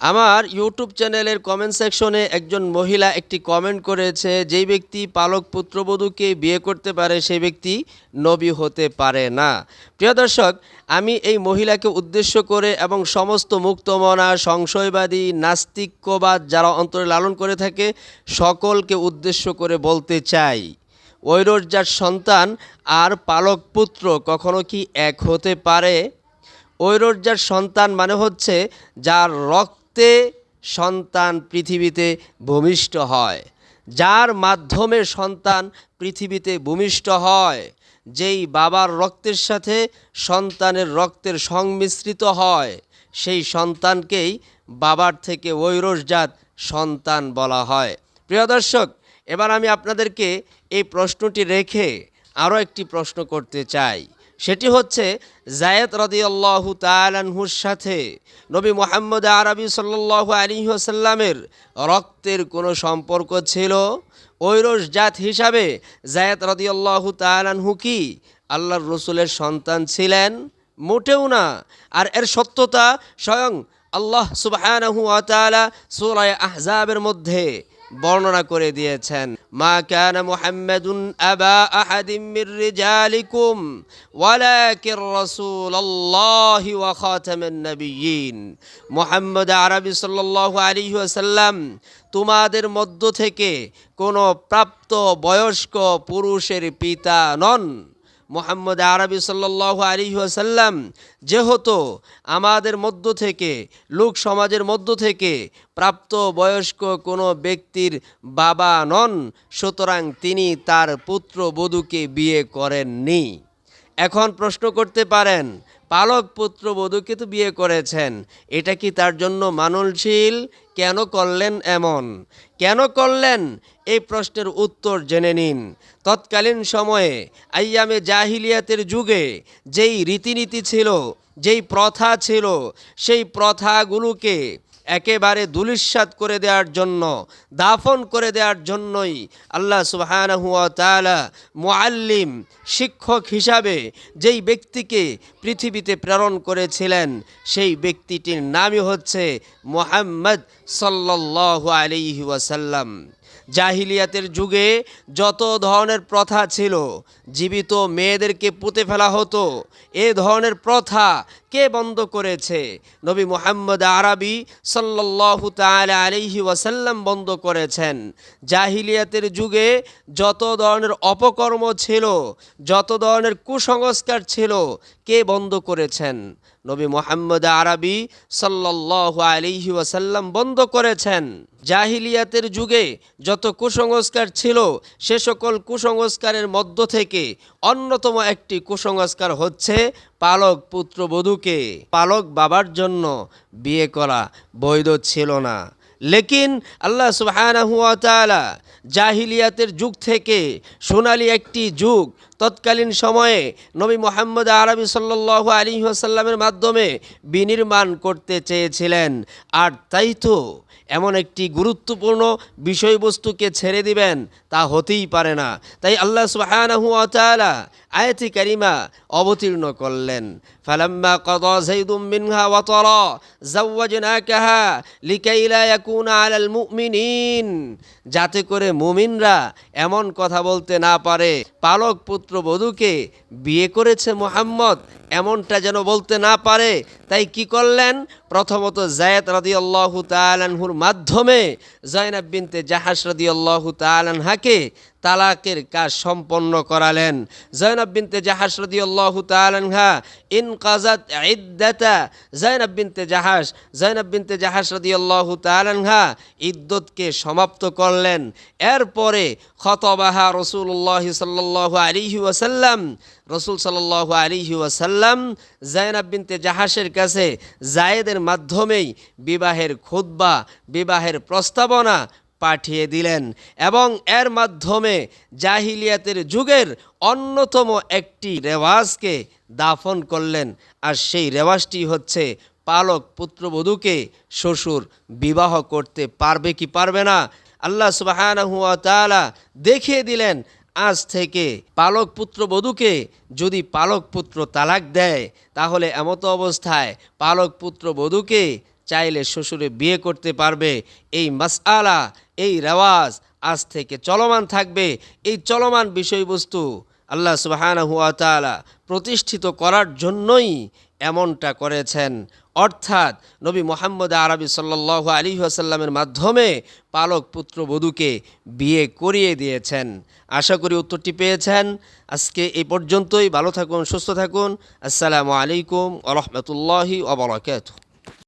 আমার ইউটিউব চ্যানেলের কমেন্ট সেকশনে একজন মহিলা একটি কমেন্ট করেছে, যেই ব্যক্তি পালক পুত্রবধূকে বিয়ে করতে পারে, সেই ব্যক্তি নবী হতে পারে না। প্রিয় দর্শক, আমি এই মহিলাকে উদ্দেশ্য করে এবং সমস্ত মুক্তমনা, সংশয়বাদী, নাস্তিক্যবাদ যারা অন্তরে লালন করে থাকে, সকলকে উদ্দেশ্য করে বলতে চাই ঐরজার সন্তান আর পালক পুত্র কখনো কি এক হতে পারে? ঐরজার সন্তান মানে হচ্ছে যার রক্তে সন্তান পৃথিবীতে ভূমিষ্ঠ হয়। যার মাধ্যমে সন্তান পৃথিবীতে ভূমিষ্ঠ হয়, যেই বাবার রক্তের সাথে সন্তানের রক্তের সংমিশ্রিত হয়, সেই সন্তানকেই বাবার থেকে ঐরসজাত সন্তান বলা হয়। প্রিয় দর্শক, এবার আমি আপনাদেরকে এই প্রশ্নটি রেখে আরও একটি প্রশ্ন করতে চাই। সেটি হচ্ছে জায়েদ রদিয়াল্লাহু তালানহুর সাথে নবী মোহাম্মদ আরবি সাল্লাল্লাহু আলী আসাল্লামের রক্তের কোনো সম্পর্ক ছিল। ঐরস জাত হিসাবে জায়েদ রদিয়াল্লাহু তালানহু কি? আল্লাহর রসুলের সন্তান ছিলেন? মোটেও না। আর এর সত্যতা স্বয়ং আল্লাহ সুবহানাহু ওয়া তাআলা সূরা আহজাবের মধ্যে। বর্ণনা করে দিয়েছেন। মা কানা মুহাম্মাদুন আবা আহাদিম মির রিজালিকুম, ওয়ালাকির রাসূলুল্লাহি ওয়া খাতামান নাবিয়্যিন। মুহাম্মদ আরবি সাল্লাল্লাহু আলাইহি ওয়াসাল্লাম, তোমাদের মধ্য থেকে কোনো প্রাপ্ত বয়স্ক পুরুষের পিতা নন। মোহাম্মদ আরবি সাল্লাহ আলী আসাল্লাম যেহেতু আমাদের মধ্য থেকে, লোক সমাজের মধ্য থেকে প্রাপ্ত বয়স্ক কোনো ব্যক্তির বাবা নন, সুতরাং তিনি তার পুত্র বধূকে বিয়ে করেননি। এখন প্রশ্ন করতে পারেন পালক পুত্র বধূকে তো বিয়ে করেছেন। এটা কি তার জন্য মাননশীল? কেন করলেন এমন? কেন করলেন? এই প্রশ্নের উত্তর জেনে নিন। তৎকালীন সময়ে আইয়ামে জাহিলিয়াতের যুগে যেই রীতিনীতি ছিল, যেই প্রথা ছিল, সেই প্রথাগুলোকে একেবারে দুলিশ্বাত করে দেওয়ার জন্য, দাফন করে দেওয়ার জন্যই আল্লাহ সুবহানাহু ওয়া তাআলা মুআল্লিম, শিক্ষক হিসাবে যেই ব্যক্তিকে পৃথিবীতে প্রেরণ করেছিলেন, সেই ব্যক্তিটির নামই হচ্ছে মোহাম্মদ সাল্লাল্লাহু আলাইহি ওয়াসাল্লাম। জাহিলিয়াতের যুগে যত ধরনের প্রথা ছিল, জীবিত মেয়েদেরকে পুঁতে ফেলা হতো, এ ধরনের প্রথা কে বন্ধ করেছে? নবী মোহাম্মদ আরবি সাল্লাল্লাহু তাআলা আলাইহি ওয়াসাল্লাম বন্ধ করেছেন। জাহিলিয়াতের যুগে যত ধরনের অপকর্ম ছিল, যত ধরনের কুসংস্কার ছিল, কে বন্ধ করেছেন? নবী মোহাম্মদ আরবি সাল্লাল্লাহু আলাইহি ওয়াসাল্লাম বন্ধ করেছেন। জাহিলিয়াতের যুগে যত কুসংস্কার ছিল, সে সকল কুসংস্কারের মধ্য থেকে অন্যতম একটি কুসংস্কার হচ্ছে পালক পুত্রবধূকে পালক বাবার জন্য বিয়ে করা বৈধ ছিল না। লেকিন আল্লাহ সুবহানাহু ওয়া জাহিলিয়াতের যুগ থেকে সোনালি একটি যুগ তৎকালীন সময়ে নবী মোহাম্মদ আরবি সাল্লাল্লাহু আলাইহি ওয়াসাল্লামের মাধ্যমে বিনির্মাণ করতে চেয়েছিলেন। আর তাই তো এমন একটি গুরুত্বপূর্ণ বিষয়বস্তুকে ছেড়ে দিবেন তা হতেই পারে না। তাই আল্লাহ সুবহানাহু ওয়া তাআলা আয়াতি কারিমা অবতীর্ণ করলেন। ফালাম্মা কদ জাইদুম মিনহা ওয়াতর জাওয়াজনাকাহা লিকাইলা ইয়াকুনা আলাল মুমিনিন। যাতে করে মুমিনরা এমন কথা বলতে না পারে, পালক পুত্র বধূকে বিয়ে করেছে মোহাম্মদ, এমনটা যেন বলতে না পারে, তাই কি করলেন? প্রথমত জায়েদ রাদি আল্লাহ তালানহুর মাধ্যমে জয়নাব বিনতে জাহাস রাদি আল্লাহ তালানহাকে তালাকের কাজ সম্পন্ন করালেন। জয়নাব বিনতে রাদিয়াল্লাহু তাআলাহা ইন কাজাত ইদ্দাতা জয়নাব বিনতে জাহাস জয়নাব বিনতে তাআলাহা ইদ্দতকে সমাপ্ত করলেন। এরপরে খতবাহা রসুল্লাহ সাল্লাল্লাহু আলাইহি ওয়াসাল্লাম, রসুল সাল্লাল্লাহু আলাইহি ওয়াসাল্লাম জায়নাব বিনতে জাহাসের কাছে জায়েদের মাধ্যমেই বিবাহের খুতবা, বিবাহের প্রস্তাবনা পাঠিয়ে দিলেন এবং এর মাধ্যমে জাহিলিয়াতের যুগের অন্যতম একটি রেওয়াজকে দাফন করলেন। আর সেই রেওয়াজটি হচ্ছে পালক পুত্রবধূকে শ্বশুর বিবাহ করতে পারবে কি পারবে না? আল্লাহ সুবাহানাহু ওয়া তাআলা দেখিয়ে দিলেন, আজ থেকে পালক পুত্র বধূকে যদি পালক পুত্র তালাক দেয়, তাহলে এমতো অবস্থায় পালক পুত্র বধূকে চাইলে শ্বশুরে বিয়ে করতে পারবে। এই মাসআলা এই রেওয়াজ আজ থেকে চলমান থাকবে। এই চলমান বিষয়বস্তু আল্লাহ সুবাহানাহু ওয়া তাআলা প্রতিষ্ঠিত করার জন্যই এমনটা করেছেন। অর্থাৎ নবী মোহাম্মদ আরবি সাল্লাহ আলী আসাল্লামের মাধ্যমে পালক পুত্র পুত্রবধূকে বিয়ে করিয়ে দিয়েছেন। আশা করি উত্তরটি পেয়েছেন। আজকে এই পর্যন্তই। ভালো থাকুন, সুস্থ থাকুন। আসসালামু আলাইকুম আ রহমতুল্লাহি